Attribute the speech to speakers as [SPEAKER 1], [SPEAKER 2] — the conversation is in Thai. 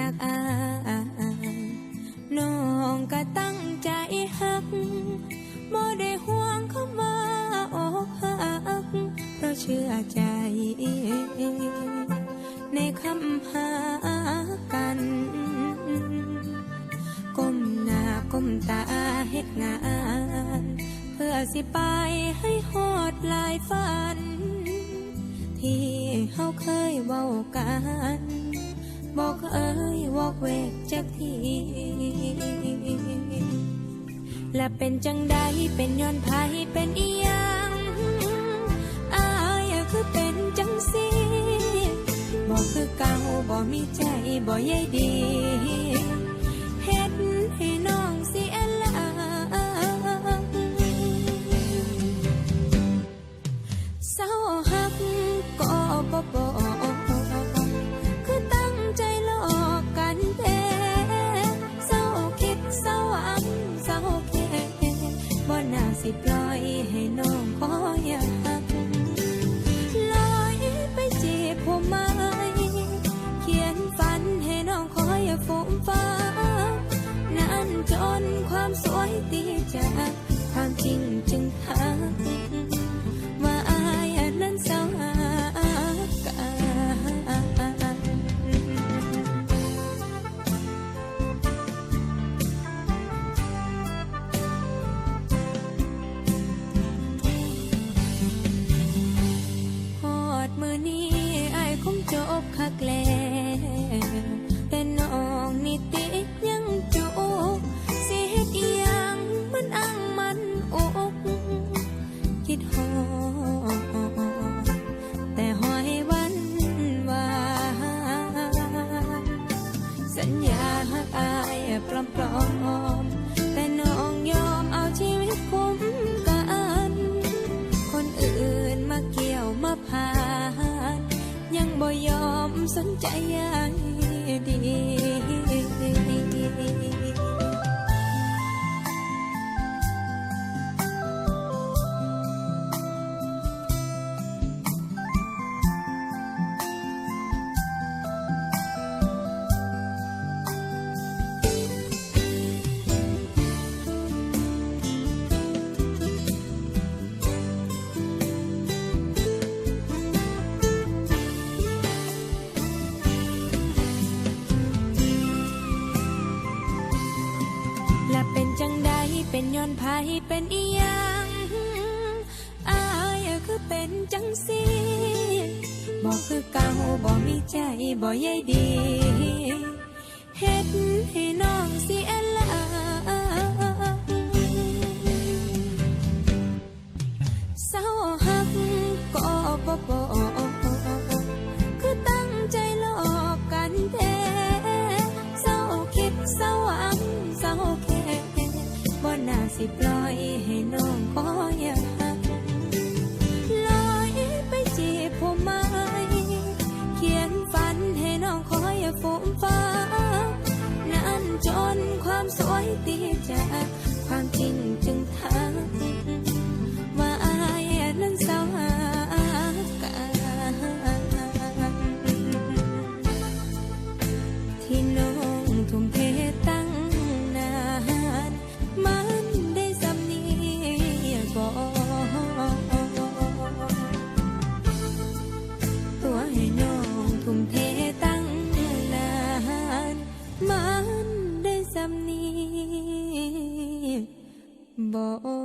[SPEAKER 1] จากอายน้องก็ตั้งใจหักบ่ได้ห่วงคำว่าอกหักเพราะเชื่อใจ ในคำหากัน ก้มหน้าก้มตาเฮ็ดงาน เพื่อสิไปให้ฮอดลายฝัน ที่เฮาเคยเว้ากัน บอกเอ้ยวอกเวกจากที และเป็นจังใดเป็นย้อนไผเป็นอียังอายคือเป็นจังสีบอกคือเก่าบอกมีใจบอกใยดี สิปล่อยให้น้องคอยหักลอยไปจีบผมไหมเขียนฝันให้น้องคอยฝุ่มฟ้านั้นจนความสวยตีจากความจริงจึงหัก มือนี้อายคงจบคักแล้วแต่น้องนี่ติดยังจุกสิเฮ็ดอีหยังมันอังมันอกคิดฮอดแต่หอยวันวานสัญญาหักอายปลอมปลอมๆ มส เป็นอีหยังอายคือเป็นจังสีบอกคือเก่าบอกมีใจบอกใยดีเฮ็ดให้น้องเสียหลักเศร้าหักก็บ่บิปล่อยให้น้องขออย่าานได้สำนีบอก